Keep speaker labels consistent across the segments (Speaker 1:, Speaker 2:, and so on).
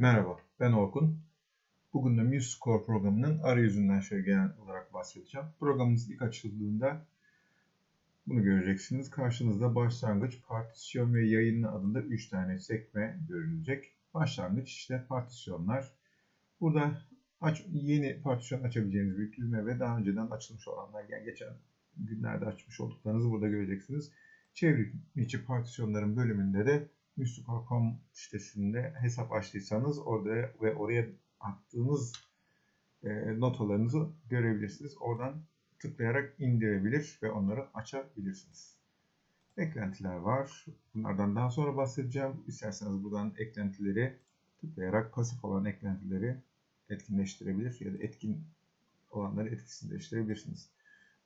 Speaker 1: Merhaba, ben Orkun. Bugün de MuseScore programının arayüzünden şöyle genel olarak bahsedeceğim. Programımız ilk açıldığında bunu göreceksiniz. Karşınızda başlangıç, partisyon ve yayın adında 3 tane sekme görülecek. Başlangıç işte partisyonlar. Burada aç, yeni partisyon açabileceğiniz bir düğme ve daha önceden açılmış olanlar yani geçen günlerde açmış olduklarınızı burada göreceksiniz. Çevrim içi partisyonların bölümünde de Müslük.com sitesinde hesap açtıysanız orada ve oraya attığınız e, notalarınızı görebilirsiniz. Oradan tıklayarak indirebilir ve onları açabilirsiniz. Eklentiler var. Bunlardan daha sonra bahsedeceğim. İsterseniz buradan eklentileri tıklayarak pasif olan eklentileri etkinleştirebilir ya da etkin olanları etkisizleştirebilirsiniz.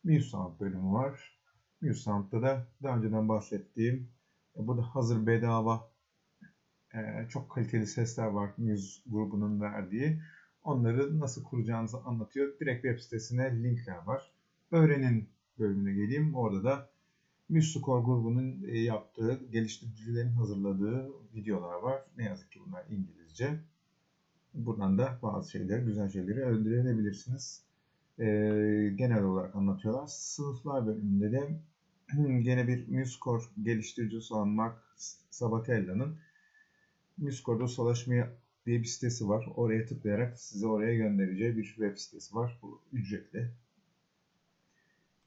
Speaker 1: MuseSound bölümü var. MuseSound'da da daha önceden bahsettiğim burada hazır bedava e, çok kaliteli sesler var Muse grubunun verdiği. Onları nasıl kuracağınızı anlatıyor. Direkt web sitesine linkler var. Öğrenin bölümüne geleyim. Orada da MuseScore grubunun e, yaptığı, geliştiricilerin hazırladığı videolar var. Ne yazık ki bunlar İngilizce. Buradan da bazı şeyler, güzel şeyleri öğrenebilirsiniz. Ee, genel olarak anlatıyorlar. Sınıflar bölümünde de gene bir MuseScore geliştiricisi olan Mark Sabatella'nın MuseScore'da ustalaşmaya diye bir sitesi var. Oraya tıklayarak size oraya göndereceği bir web sitesi var. Bu ücretli.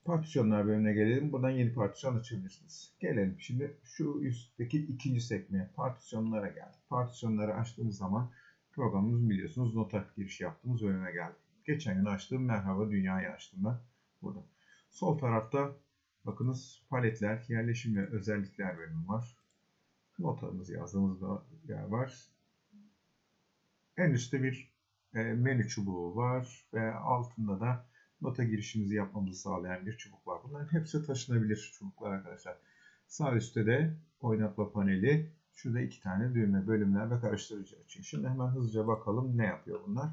Speaker 1: Partisyonlar bölümüne gelelim. Buradan yeni partisyon açabilirsiniz. Gelelim şimdi şu üstteki ikinci sekmeye. Partisyonlara geldik. Partisyonları açtığımız zaman programımız biliyorsunuz nota giriş yaptığımız bölüme geldi. Geçen gün açtığım Merhaba Dünya'yı açtım ben burada. Sol tarafta bakınız paletler, yerleşim ve özellikler bölümü var. Notalarımızı yazdığımız yer var. En üstte bir e, menü çubuğu var ve altında da nota girişimizi yapmamızı sağlayan bir çubuk var. Bunların hepsi taşınabilir çubuklar arkadaşlar. Sağ üstte de oynatma paneli. Şurada iki tane düğme, bölümler ve karıştırıcı açıyor. Şimdi hemen hızlıca bakalım ne yapıyor bunlar.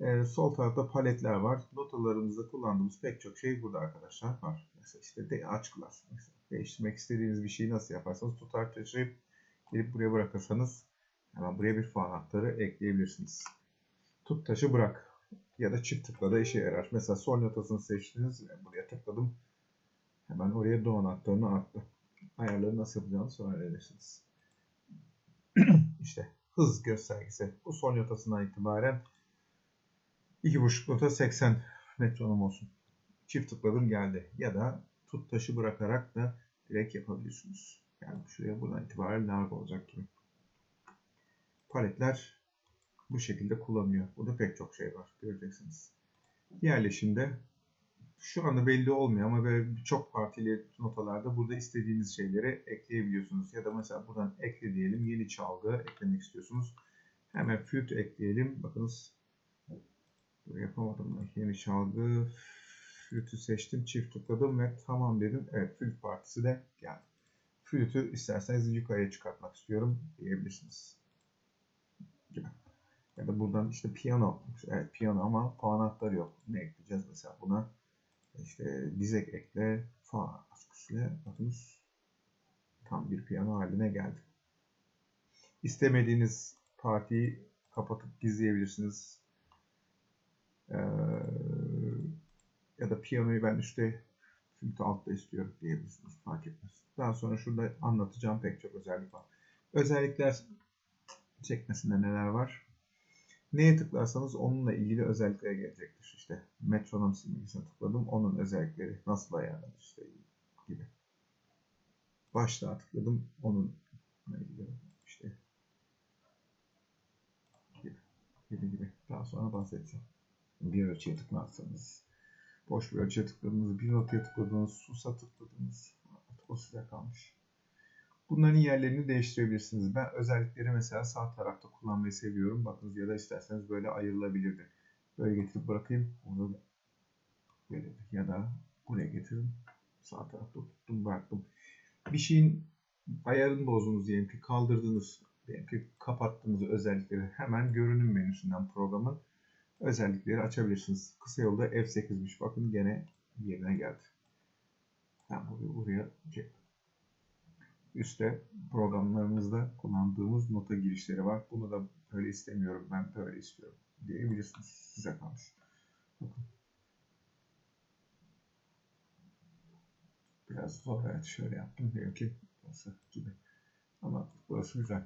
Speaker 1: Ee, sol tarafta paletler var. Notalarımızda kullandığımız pek çok şey burada arkadaşlar var. Mesela işte de aç. Mesela değiştirmek istediğiniz bir şeyi nasıl yaparsanız tutar taşıyıp gelip buraya bırakırsanız hemen buraya bir fa anahtarı ekleyebilirsiniz. Tut taşı bırak ya da çift tıkla da işe yarar. Mesela sol notasını seçtiniz. Buraya tıkladım. Hemen oraya do anahtarını attı. Ayarları nasıl yapacağını sonra öğrenirsiniz. İşte hız göstergesi. Bu sol notasından itibaren 2.5 nota 80 metronom olsun. Çift tıkladım geldi. Ya da tut taşı bırakarak da direkt yapabiliyorsunuz. Yani şuraya buradan itibaren larg olacak gibi. Paletler bu şekilde kullanıyor. Burada pek çok şey var. Göreceksiniz. Yerleşimde şu anda belli olmuyor ama böyle çok partili notalarda burada istediğiniz şeyleri ekleyebiliyorsunuz. Ya da mesela buradan ekle diyelim. Yeni çalgı eklemek istiyorsunuz. Hemen flüt ekleyelim. Bakınız yapamadım. Yeni çalgı flütü seçtim. Çift tıkladım ve tamam dedim. Evet flüt partisi de geldi. Flütü isterseniz yukarıya çıkartmak istiyorum diyebilirsiniz. Ya da buradan işte piyano. Evet piyano ama fa anahtarı yok. Ne ekleyeceğiz mesela buna? İşte dizek ekle, fa açıkçası bakınız tam bir piyano haline geldi. İstemediğiniz partiyi kapatıp gizleyebilirsiniz. Ee, ya da piyanoyu ben üstte flütü altta istiyorum diyebilirsiniz. Fark etmez. Daha sonra şurada anlatacağım pek çok özellik var. Özellikler sekmesinde neler var? Neye tıklarsanız onunla ilgili özelliklere gelecektir. İşte metronom simgesine tıkladım. Onun özellikleri nasıl ayarlanır işte gibi. Başlığa tıkladım. Onun ilgili işte gibi, gibi gibi. Daha sonra bahsedeceğim. Bir ölçüye tıklarsanız boş bir ölçüye tıkladınız, bir notaya tıkladınız, susa tıkladınız. O size kalmış. Bunların yerlerini değiştirebilirsiniz. Ben özellikleri mesela sağ tarafta kullanmayı seviyorum. Bakınız ya da isterseniz böyle ayrılabilirdi. Böyle getirip bırakayım. Onu böyle ya da buraya getirin. Sağ tarafta tuttum bıraktım. Bir şeyin ayarını bozdunuz diyelim ki kaldırdınız diyelim ki kapattığınız özellikleri hemen görünüm menüsünden programın özellikleri açabilirsiniz. Kısa yolda F8'miş. Bakın gene yerine geldi. Ben buraya, buraya çektim. Üste programlarımızda kullandığımız nota girişleri var. Bunu da öyle istemiyorum ben böyle istiyorum diyebilirsiniz. Size kalmış. Biraz zor evet şöyle yaptım diyor ki burası gibi. Ama burası güzel.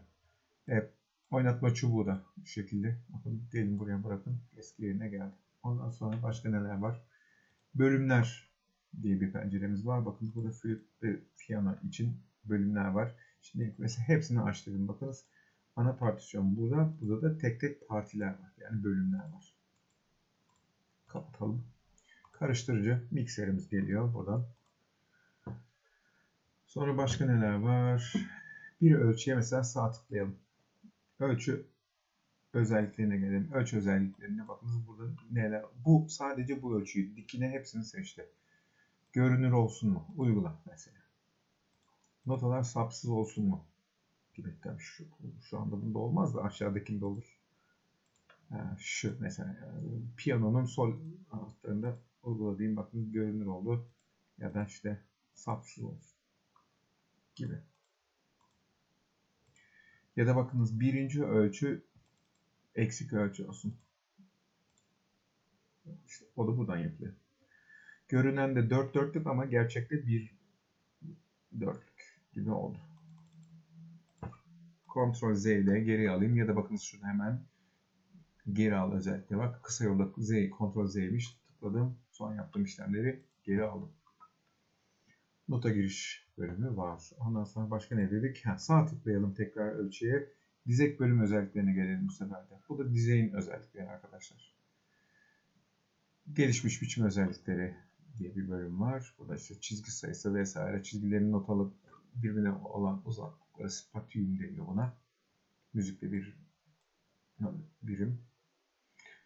Speaker 1: Evet, oynatma çubuğu da bu şekilde. Bakın diyelim buraya bırakın. Eski yerine geldi. Ondan sonra başka neler var? Bölümler diye bir penceremiz var. Bakın burada flüt ve piyano için bölümler var. Şimdi mesela hepsini açtırdım. Bakınız ana partisyon burada. Burada da tek tek partiler var. Yani bölümler var. Kapatalım. Karıştırıcı mikserimiz geliyor buradan. Sonra başka neler var? Bir ölçüye mesela sağ tıklayalım. Ölçü özelliklerine gelelim. Ölçü özelliklerine bakınız burada neler. Bu sadece bu ölçüyü. Dikine hepsini seçti. Görünür olsun mu? Uygula mesela. Notalar sapsız olsun mu? Gibi. Tabii şu, şu anda bunda olmaz da aşağıdakinde olur. Şu mesela piyanonun sol anahtarında uyguladığım bakın görünür oldu. Ya da işte sapsız olsun. Gibi. Ya da bakınız birinci ölçü eksik ölçü olsun. İşte o da buradan yapılıyor. Görünen de 4 dörtlük ama gerçekte 1 dörtlük gibi oldu. Ctrl Z ile geri alayım ya da bakınız şurada hemen geri al özellikle bak kısa yolda Z Ctrl Z'miş tıkladım son yaptığım işlemleri geri aldım. Nota giriş bölümü var. Ondan sonra başka ne dedik? Ha, sağ tıklayalım tekrar ölçüye. Dizek bölüm özelliklerine gelelim bu sefer de. Bu da dizeyin özellikleri arkadaşlar. Gelişmiş biçim özellikleri diye bir bölüm var. Burada işte çizgi sayısı vesaire çizgilerin not alıp birbirine olan uzaklıkları spatium deniyor buna. Müzikte bir birim.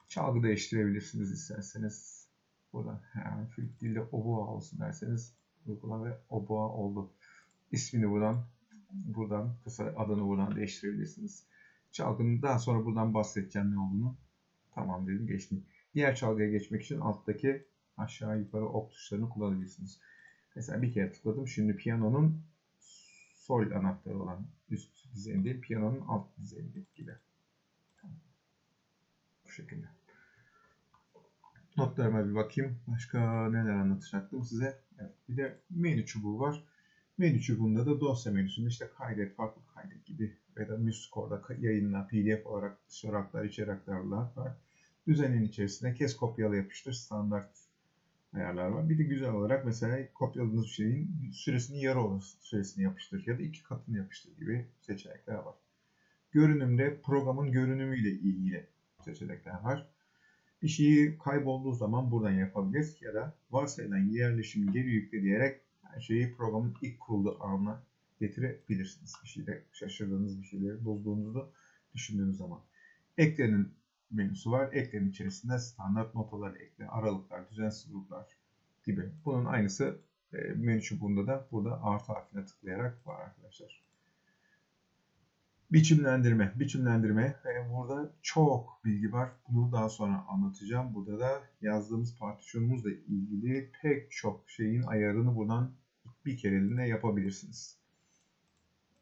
Speaker 1: Çalgı değiştirebilirsiniz isterseniz. Burada yani flüt dilde oboa olsun derseniz uygula ve oboa oldu. İsmini buradan buradan kısa adını buradan değiştirebilirsiniz. Çalgının daha sonra buradan bahsedeceğim ne olduğunu. Tamam dedim geçtim. Diğer çalgıya geçmek için alttaki aşağı yukarı ok tuşlarını kullanabilirsiniz. Mesela bir kere tıkladım. Şimdi piyanonun sol anahtarı olan üst düzeyinde, piyanonun alt düzeyinde gibi. Bu şekilde. Notlarıma bir bakayım. Başka neler anlatacaktım size. Evet, bir de menü çubuğu var. Menü çubuğunda da dosya menüsünde işte kaydet, farklı kaydet gibi ya da MuseScore'da yayınla, PDF olarak dışarı aktar, içeri aktarlar var. Düzenin içerisinde kes kopyala yapıştır standart ayarlar var. Bir de güzel olarak mesela kopyaladığınız şeyin süresini yarı olası süresini yapıştır ya da iki katını yapıştır gibi seçenekler var. Görünümde programın görünümüyle ilgili seçenekler var. Bir şeyi kaybolduğu zaman buradan yapabiliriz ya da varsayılan yerleşimi geri yükle diyerek her şeyi programın ilk kurulduğu anına getirebilirsiniz. Bir şeyde şaşırdığınız bir şeyleri bozduğunuzu düşündüğünüz zaman. Eklenin menüsü var. Eklenin içerisinde standart notalar ekle, aralıklar, düzensiz gruplar gibi. Bunun aynısı e, menü çubuğunda da burada artı harfine tıklayarak var arkadaşlar. Biçimlendirme. Biçimlendirme. E, burada çok bilgi var. Bunu daha sonra anlatacağım. Burada da yazdığımız partisyonumuzla ilgili pek çok şeyin ayarını buradan bir kereliğine yapabilirsiniz.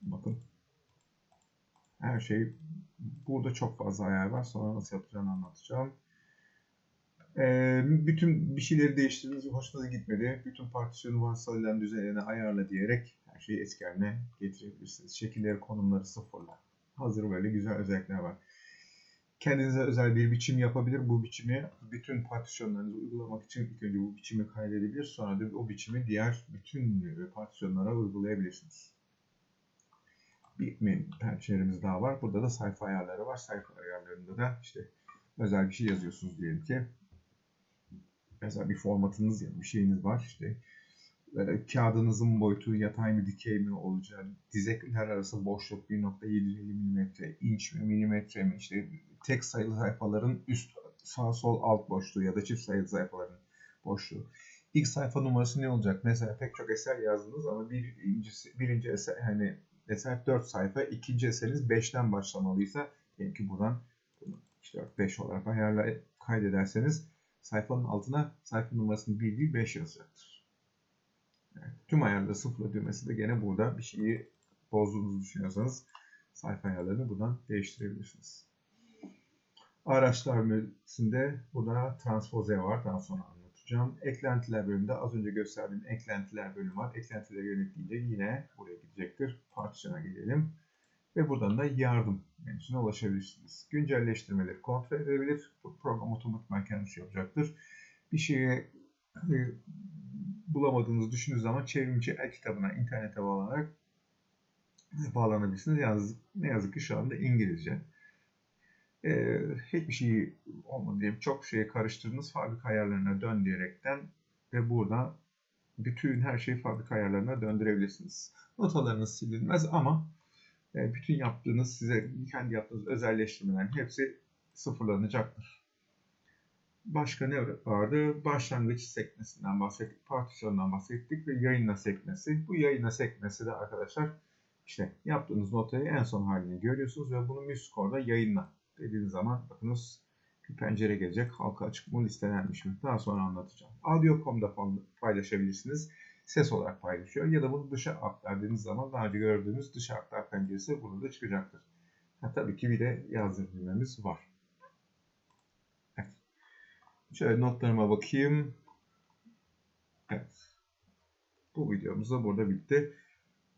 Speaker 1: Bakın. Her şey burada çok fazla ayar var. Sonra nasıl yapacağını anlatacağım. Ee, bütün bir şeyleri değiştirdiniz, hoşunuza gitmedi. Bütün partisyonu varsayılan düzenine ayarla diyerek her şeyi eski haline getirebilirsiniz. Şekilleri, konumları sıfırla. Hazır böyle güzel özellikler var. Kendinize özel bir biçim yapabilir. Bu biçimi bütün partisyonlarınızı uygulamak için ilk önce bu biçimi kaydedebilir. Sonra da o biçimi diğer bütün partisyonlara uygulayabilirsiniz. Bir penceremiz daha var. Burada da sayfa ayarları var. Sayfa ayarlarında da işte özel bir şey yazıyorsunuz diyelim ki. Mesela bir formatınız ya bir şeyiniz var. İşte e, kağıdınızın boyutu yatay mı dikey mi olacak, dizekler arası boşluk 1.750 mm, inç mi, milimetre mi, işte tek sayılı sayfaların üst sağ sol alt boşluğu ya da çift sayılı sayfaların boşluğu. İlk sayfa numarası ne olacak? Mesela pek çok eser yazdınız ama birincisi, birinci eser hani eser 4 sayfa, ikinci eseriniz 5'ten başlamalıysa diyelim ki buradan işte 5 olarak ayarla kaydederseniz sayfanın altına sayfa numarasını 1 değil 5 yazacaktır. Yani tüm ayarları sıfırla düğmesi de gene burada bir şeyi bozduğunuzu düşünüyorsanız sayfa ayarlarını buradan değiştirebilirsiniz. Araçlar bölümünde burada transpoze var. Daha sonra anlatacağım. Eklentiler bölümünde az önce gösterdiğim eklentiler bölümü var. Eklentiler yönetince yine buraya gidecektir. Partisyona gelelim. Ve buradan da yardım menüsüne ulaşabilirsiniz. Güncelleştirmeleri kontrol edebilir. Bu program otomatikman kendisi yapacaktır. Bir şeye e, bulamadığınızı düşündüğünüz zaman çevrimçi el kitabına internete bağlanarak bağlanabilirsiniz. Yalnız ne yazık ki şu anda İngilizce. Ee, hiçbir şey olmadı diye çok şeye karıştırdınız. Fabrika ayarlarına dön diyerekten ve burada bütün her şeyi fabrika ayarlarına döndürebilirsiniz. Notalarınız silinmez ama e, bütün yaptığınız size kendi yaptığınız özelleştirmelerin hepsi sıfırlanacaktır. Başka ne vardı? Başlangıç sekmesinden bahsettik, partisyondan bahsettik ve yayınla sekmesi. Bu yayınla sekmesi de arkadaşlar işte yaptığınız notayı en son halini görüyorsunuz ve bunu MuseScore'da yayınla dediğiniz zaman bakınız bir pencere gelecek. Halka açık mı listelenmiş mi? Daha sonra anlatacağım. Audio.com'da paylaşabilirsiniz. Ses olarak paylaşıyor. Ya da bunu dışa aktar dediğiniz zaman daha önce gördüğümüz dışa aktar penceresi burada çıkacaktır. Ha, tabii ki bir de yazdırmamız var. Şöyle notlarıma bakayım. Evet. Bu videomuz da burada bitti.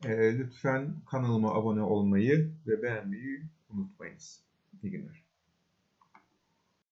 Speaker 1: E, lütfen kanalıma abone olmayı ve beğenmeyi unutmayınız. İyi günler.